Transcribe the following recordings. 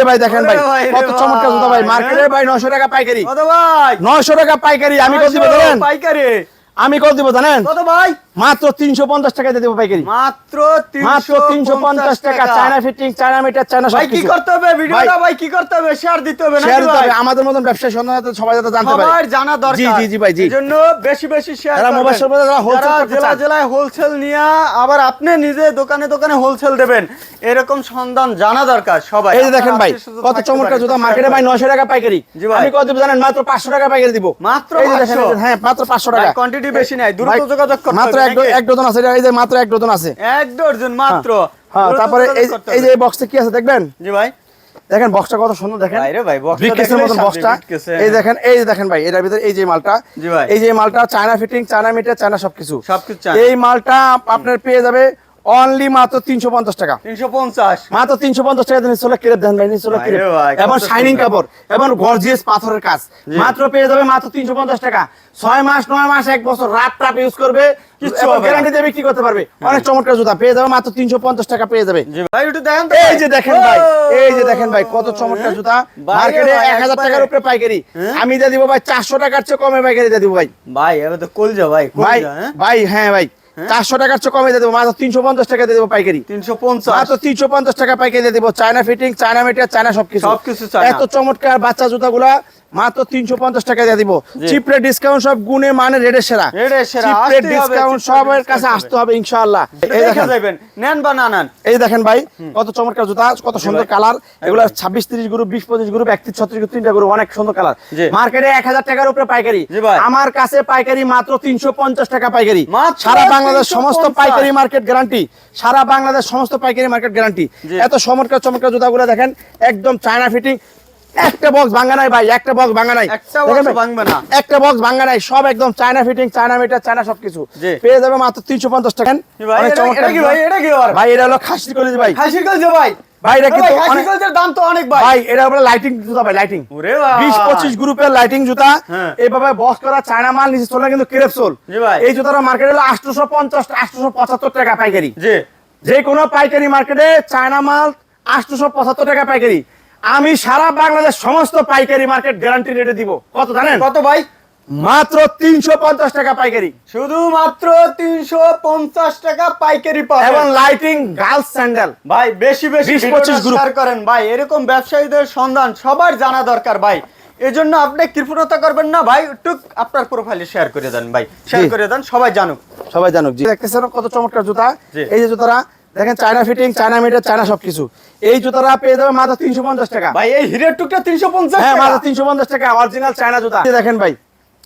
যে ভাই দেখেন ভাই কত চমৎকার জুতা ভাই মার্কেটে ভাই নয়শো টাকা পাইকারি। ভাই। নয়শো টাকা পাইকারি আমি কত পাইকারি। আমি কত দিব জানেন? কত ভাই? মাত্র তিনশো পঞ্চাশ টাকা দিয়ে দেবো পাইকারি। মাত্র মাত্র তিনশো পঞ্চাশ টাকা। China fitting China meter China ভাই কি করতে হবে? ভিডিওটা ভাই কি করতে হবে? শেয়ার দিতে হবে শেয়ার দিতে হবে। আমাদের মতন ব্যবসায়ী সন্ধান সবাই যাতে জানতে পারে। সবার জানা দরকার। জি জি জি ভাই জি। এজন্য বেশি বেশি শেয়ার যারা মোবাইল শপে যারা করতে জেলা জেলায় হোলসেল নিয়ে আবার আপনি নিজে দোকানে দোকানে হোলসেল দেবেন। এরকম সন্ধান জানা দরকার সবাই। এই দেখেন ভাই কত চমৎকার জুতা মার্কেটে ভাই নয়শো টাকা পাইকারি। আমি কত দিব জানেন? মাত্র পাঁচশো টাকা পাইকারি দিব। মাত্র এই যে দেখেন, 500 হ্যাঁ মাত্র পাঁচশো ভাই টাকা কোয়ান্টিটি বেশি নাই দ্রুত যোগাযোগ করতে মাত্র এক এক ডজন আছে এই যে মাত্র এক ডজন আছে। এক ডজন মাত্র। হ্যাঁ তারপরে এই এই যে বক্সে কি আছে দেখবেন? জি ভাই। দেখেন বক্সটা কত সুন্দর দেখেন। ভাই বক্সটা এই দেখেন এই যে দেখেন ভাই এটার ভিতরে এই যে মালটা জি ভাই। এই যে মালটা China fitting China meter China সবকিছু। সবকিছু। এই মালটা আপনার পেয়ে যাবে অনলি মাত্র তিনশো পঞ্চাশ টাকা। তিনশো পঞ্চাশ। মাত্র তিনশো পঞ্চাশ টাকা দেন ভাই এবং শাইনিং কাপড় এবং গর্জিয়াস পাথরের কাজ। মাত্র পেয়ে যাবে মাত্র তিনশো পঞ্চাশ টাকা। ছয় মাস নয় মাস এক বছর রাত টাপ ইউজ করবে। গ্যারান্টি দিয়ে বিক্রি করতে পারবে? অনেক চমৎকার জুতা পেয়ে যাবে মাত্র তিনশো পঞ্চাশ টাকা পেয়ে যাবে। ভাই একটু দেখেন তো। এই যে দেখেন ভাই এই যে দেখেন ভাই কত চমৎকার জুতা। ভাই মার্কেটে এক হাজার। টাকার উপরে পাইকারি। হ্যাঁ? আমি দিয়ে দিব ভাই চারশো টাকার চেয়ে কমে পাইকারি দিয়ে দিব ভাই। ভাই এবার তো কলজা ভাই ভাই হ্যাঁ? ভাই হ্যাঁ ভাই। চারশো টাকার চেয়ে কমে দিয়ে দেবো। মাত্র তিনশো পঞ্চাশ টাকা দিয়ে দেবো পাইকারি। তিনশো পঞ্চাশ। মাত্র তিনশো পঞ্চাশ টাকা পাইকারি দিয়ে দেবো। China fitting China meter China সবকিছু। সবকিছু এত চমৎকার বাচ্চা জুতাগুলা মাত্র তিনশো পঞ্চাশ টাকা দিয়ে দিব। চিপরে ডিসকাউন্ট সব গুণে মানে সেরা। চিপরে ডিসকাউন্ট সবার কাছে আসতে হবে ইনশাআল্লাহ। এই দেখেন। নেন বা না নেন। এই দেখেন ভাই কত চমৎকার জুতা কত সুন্দর কালার। এগুলো ছাব্বিশ তিরিশ গ্রুপ বিশ পঁচিশ গ্রুপ একত্রিশ ছত্রিশ গ্রুপ তিনটা গ্রুপ অনেক সুন্দর কালার। মার্কেটে এক হাজার টাকার উপরে পাইকারি। আমার কাছে পাইকারি মাত্র তিনশো পঞ্চাশ টাকা পাইকারি। সারা বাংলাদেশ সমস্ত পাইকারি মার্কেট গ্যারান্টি সারা বাংলাদেশ সমস্ত পাইকারি মার্কেট গ্যারান্টি এত চমৎকার চমৎকার জুতাগুলো দেখেন একদম চায়না ফিটিং একটা বক্স ভাঙা নাই ভাই একটা বক্স ভাঙা নাই। একটা বক্স ভাঙা নাই সব একদম China fitting China meter China সবকিছু। পেয়ে যাবে মাত্র তিনশো পঞ্চাশ টাকা। ভাই, এটা- হলো খাসি কলেজ ভাই। খাসির কলজা ভাই। ভাই, এটা কিন্তু অনেক- দাম তো অনেক ভাই। ভাই এটা হলো লাইটিং জুতা ভাই লাইটিং ওরে গ্রুপের লাইটিং জুতা। হ্যাঁ। এইভাবে বক্স করা চায়না মাল নিচে চলে কিন্তু ক্রেপ সোল এই জুতাটা মার্কেট হলো আটশোশো পঞ্চাশ আটশোশো পঁচাত্তর টাকা পাইকারি। যে কোনো পাইকারি মার্কেটে চায়না মাল আটশোশো পঁচাত্তর টাকা পাইকারি। আমি সারা বাংলাদেশ সমস্ত পাইকারি মার্কেট গ্যারান্টি রেটে দিব। কত জানেন? কত ভাই? মাত্র তিনশো পঞ্চাশ টাকা পাইকারি। শুধুমাত্র তিনশো পঞ্চাশ টাকা পাইকারি পাবেন। এবং লাইটিং গার্লস স্যান্ডেল ভাই বেশি বেশি 20 25 করেন। ভাই এরকম ব্যবসায়ীদের সন্ধান সবার জানা দরকার ভাই। এজন্য আপনি কৃপণতা করবেন না ভাই। একটু আপনার প্রোফাইলে শেয়ার করে দেন ভাই। শেয়ার করে দেন সবাই জানুক। সবাই জানুক জি। দেখতেছেন কত চমৎকার জুতা? এই যে জুতারা দেখেন China fitting China meter China সবকিছু। এই জুতারা পেয়ে যাবে মাত্র তিনশো পঞ্চাশ টাকা। ভাই এই হিরের টুকটা তিনশো পঞ্চাশ হ্যাঁ মাত্র তিনশো পঞ্চাশ টাকা অরিজিনাল চায়না জুতা। দেখেন ভাই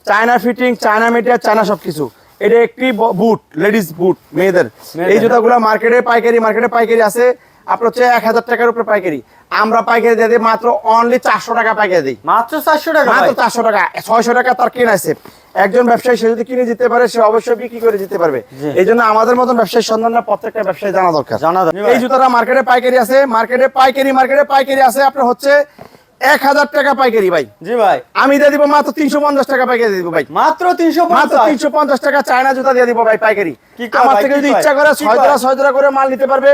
China fitting China meter China সবকিছু। এটা একটি বুট লেডিস বুট মেয়েদের মেয়েদের। এই জুতাগুলো মার্কেটে পাইকারি মার্কেটে পাইকারি আছে। আপনার হচ্ছে এক হাজার টাকার উপরে পাইকারি। আমরা পাইকারি দিয়ে মাত্র অনলি চারশো টাকা পাইকারি দিই। মাত্র চারশো টাকা মাত্র চারশো টাকা। ছয়শো টাকা তার কিনেছে একজন ব্যবসায়ী সে যদি কিনে যেতে পারে সে অবশ্যই বিক্রি করে যেতে পারবে। এই জন্য আমাদের মতন ব্যবসায়ী সন্ধানটা প্রত্যেকটা ব্যবসায়ী জানা দরকার। জানা এই জুতাটা মার্কেটে পাইকারি আছে মার্কেটে পাইকারি মার্কেটে পাইকারি আছে আপনার হচ্ছে এক হাজার টাকা পাইকারি ভাই। জি ভাই। আমি দিয়ে দিব মাত্র তিনশো পঞ্চাশ টাকা পাইকারি দিব ভাই। মাত্র তিনশো মাত্র তিনশো পঞ্চাশ টাকা চায়না জুতা দিয়ে দিব ভাই পাইকারি। কি আমার থেকে যদি ইচ্ছা করে ছয়? জোড়া ছয় জোড়া করে মাল নিতে পারবে।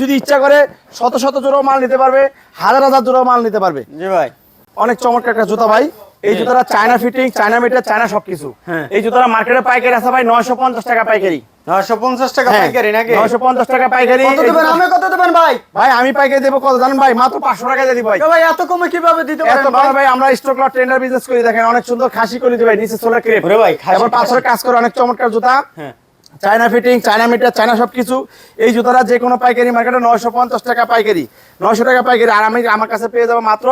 যদি ইচ্ছা করে শত শত জোড়াও মাল নিতে পারবে হাজার হাজার জোড়াও মাল নিতে পারবে। জি ভাই। অনেক চমৎকার একটা জুতা ভাই। এই জুতাটা China fitting China meter China সবকিছু। হ্যাঁ। এই জুতাটা মার্কেটে পাইকারি আছে ভাই নয়শো পঞ্চাশ টাকা পাইকারি। নয়শো পঞ্চাশ টাকা হ্যাঁ, পাইকারি নাকি? নয়শো পঞ্চাশ টাকা পাইকারি। আমি কত দেবেন ভাই? ভাই আমি পাইকারি দেবো কত জানেন ভাই? মাত্র পাঁচশো টাকা দিয়ে ভাই। ভাই এত কমে কীভাবে দিতে এত ভালো ভাই? আমরা স্টক লট টেন্ডার বিজনেস করি দেখেন অনেক সুন্দর খাসি করে দিই ভাই নিচে চলে ক্রেপ ভাই, এবার পাথরের কাজ করে অনেক চমৎকার জুতা। হ্যাঁ। China fitting China meter China সবকিছু। এই জুতাটা যে কোনো পাইকারি মার্কেটে নয়শো পঞ্চাশ টাকা পাইকারি। নয়শো টাকা পাইকারি। আর আমি আমার কাছে পেয়ে যাব মাত্র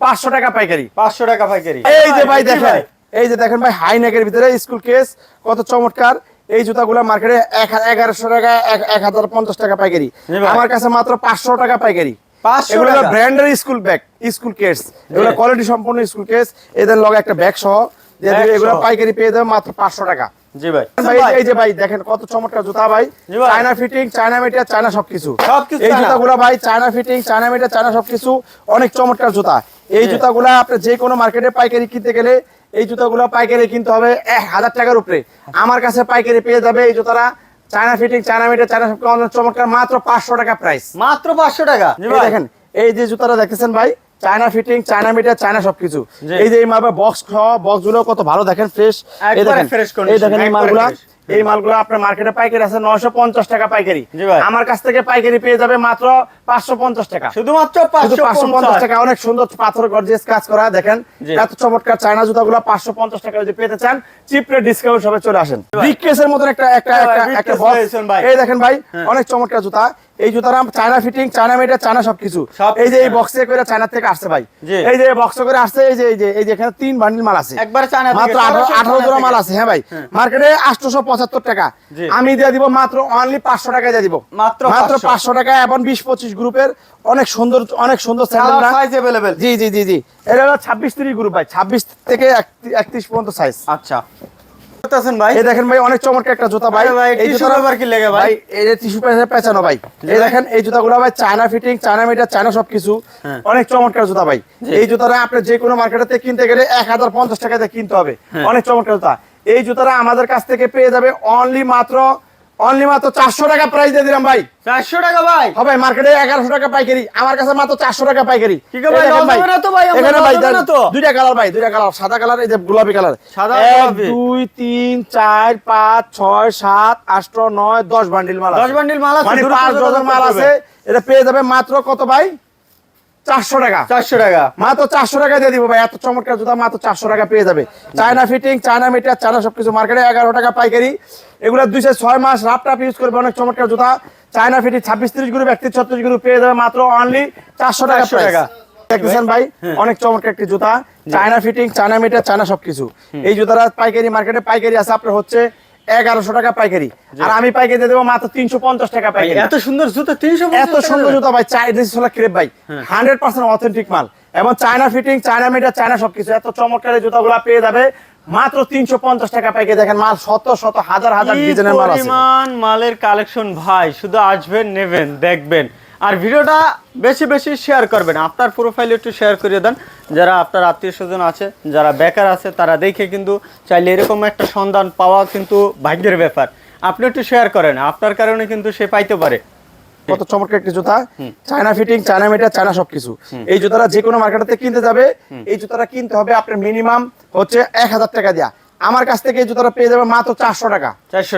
পাঁচশো টাকা পাইকারি। পাঁচশো টাকা পাইকারি। এই যে ভাই দেখেন এই যে দেখেন ভাই হাই নেকের ভিতরে স্কুল কেস কত চমৎকার। এই জুতাগুলো মার্কেটে এগারোশো টাকা এক হাজার পঞ্চাশ টাকা পাইকারি। আমার কাছে মাত্র পাঁচশো টাকা পাইকারি। 500 এগুলো ব্র্যান্ডের স্কুল ব্যাগ স্কুল কেস এগুলো কোয়ালিটি স্কুল কেস এদের লগে একটা ব্যাগ সহ। এগুলো পাইকারি পেয়ে যাবে মাত্র পাঁচশো টাকা। জি ভাই। এই যে ভাই। দেখেন কত চমৎকার জুতা ভাই। China fitting China meter China সবকিছু। এই। জুতাগুলো ভাই China fitting China meter China সবকিছু অনেক চমৎকার জুতা। এই জি। জুতাগুলো আপনি যে কোনো মার্কেটে পাইকারি কিনতে গেলে এই জুতাগুলো পাইকারি কিনতে হবে এক হাজার টাকার উপরে। আমার কাছে পাইকারি পেয়ে যাবে এই জুতারা China fitting China meter China চমৎকার মাত্র পাঁচশো টাকা প্রাইস মাত্র পাঁচশো টাকা? দেখেন এই যে জুতাটা দেখতেছেন ভাই China fitting China meter China সবকিছু। এই যে এই মালবা বক্স বক্সগুলো কত ভালো দেখেন ফ্রেশ এই দেখেন এই দেখেন এই মালগুলা। এই মালগুলো আপনার মার্কেটে পাইকারি আছে নয়শো পঞ্চাশ টাকা পাইকারি। আমার কাছ থেকে পাইকারি পেয়ে যাবে মাত্র পাঁচশো পঞ্চাশ টাকা। শুধুমাত্র শুধু পাঁচশো পাঁচশো পঞ্চাশ টাকা। অনেক সুন্দর পাথর গর্জিয়াস কাজ করা দেখেন। এত চমৎকার চায়না জুতাগুলো পাঁচশো পঞ্চাশ টাকা যদি পেতে চান চিপ রেট ডিসকাউন্ট সবাই চলে আসেন। বিগ কেসের একটা একটা হ্যাঁ একটা big একটা case box। রয়েছেন ভাই। এই দেখেন ভাই অনেক চমৎকার জুতা। এই জুতার China fitting China meter China সবকিছু। এই যে এই হ্যাঁ। বক্সে করে চায়না থেকে আসছে ভাই। এই যে বক্সে করে আসছে এই যে এই যে এই যে এখানে তিন বান্ডিল মাল আছে। একবারে চায়না মাত্র জোড়া মাল আছে হ্যাঁ ভাই। মার্কেটে আটশোশো পঁচাত্তর টাকা। আমি দিয়ে দিব মাত্র অনলি পাঁচশো টাকায় দিয়ে দিব। মাত্র মাত্র 500 পাঁচশো টাকা এবং বিশ পঁচিশ গ্রুপের অনেক সুন্দর অনেক সুন্দর স্যান্ডেল না সাইজ अवेलेबल জি জি জি জি এটা হলো ছাব্বিশ তিরিশ গ্রুপ ভাই ছাব্বিশ থেকে একত্রিশ পর্যন্ত সাইজ আচ্ছা করতেছেন ভাই এই দেখেন ভাই অনেক চমৎকার একটা জুতা ভাই আরে ভাই, এই tissue জুতাটা paper কি লেগে ভাই? এই যে টিস্যু পেপার পেঁচানো ভাই এই দেখেন এই জুতাগুলো ভাই China fitting China meter China সবকিছু হ্যাঁ। অনেক চমৎকার জুতা ভাই জি। এই জুতাটা আপনি যে কোনো মার্কেটে কিনতে গেলে এক হাজার পঞ্চাশ টাকা দিয়ে কিনতে হবে হ্যাঁ। অনেক চমৎকার জুতা এই জুতাটা আমাদের কাছ থেকে পেয়ে যাবে অনলি মাত্র অনলি মাত্র চারশো টাকা প্রাইস দিয়ে দিলাম ভাই। চারশো টাকা ভাই। মার্কেটে এগারোশো টাকা পাইকারি। আমার কাছে মাত্র চারশো টাকা পাইকারি? দুইটা কালার ভাই দুইটা কালার সাদা কালার এই যে গোলাপি কালার সাদা দুই তিন চার পাঁচ ছয় সাত আট নয় দশ বান্ডিল মাল দশ বান্ডিল মাল মানে পাঁচ ডজন মাল আছে। এটা পেয়ে যাবে মাত্র কত ভাই? চারশো টাকা। চারশো টাকা। মাত্র চারশো টাকা দিয়ে দিব ভাই এত চমৎকার জুতা মাত্র চারশো টাকা পেয়ে যাবে। China fitting China meter China সবকিছু মার্কেটে এগারো টাকা পাইকারি। এগুলো দুইশো ছয় মাস রাপ টাপ ইউজ করবে অনেক চমৎকার জুতা। চায়না ফিটিং ছাব্বিশ তিরিশ গ্রুপ একত্রিশ ছত্রিশ গ্রুপ পেয়ে যাবে মাত্র অনলি চারশো টাকা 400 টাকা। টাকা। দেখতেছেন ভাই অনেক চমৎকার একটি জুতা। China fitting China meter China সবকিছু। এই জুতাটা পাইকারি মার্কেটে পাইকারি আছে আপনার হচ্ছে এগারোশো টাকা পাইকারি। আর আমি পাইকারি দেবো মাত্র তিনশো পঞ্চাশ টাকা পাইকারি। এত সুন্দর জুতো তিনশো এত সুন্দর জুতো। ভাই চাইনিজ ক্রেপ ভাই। হান্ড্রেড পার্সেন্ট অথেন্টিক মাল। এবং China fitting China meter China সবকিছু। এত চমৎকার জুতাগুলো পেয়ে যাবে। মাত্র তিনশো পঞ্চাশ টাকা পাইকে দেখেন মাল শত শত হাজার হাজার ডিজাইনের মাল আছে। মালের কালেকশন ভাই। শুধু আসবেন নেবেন দেখবেন। আর ভিডিওটা বেশি বেশি শেয়ার করবেন আপনার প্রোফাইলে একটু শেয়ার করে দেন। যারা আপনার আত্মীয় স্বজন আছে যারা বেকার আছে তারা দেখে কিন্তু চাইলে এরকম একটা সন্ধান পাওয়া কিন্তু ভাগ্যের ব্যাপার। আপনি একটু শেয়ার করেন আপনার কারণে কিন্তু সে পাইতে পারে। কত চমৎকার একটি জুতা। China fitting China meter China সবকিছু। এই জুতাটা যে কোনো মার্কেটে কিনতে যাবে এই জুতাটা কিনতে হবে আপনার মিনিমাম হচ্ছে এক হাজার টাকা দেয়া। আমার কাছ থেকে এই জুতাটা পেয়ে যাবে মাত্র চারশো টাকা। চারশো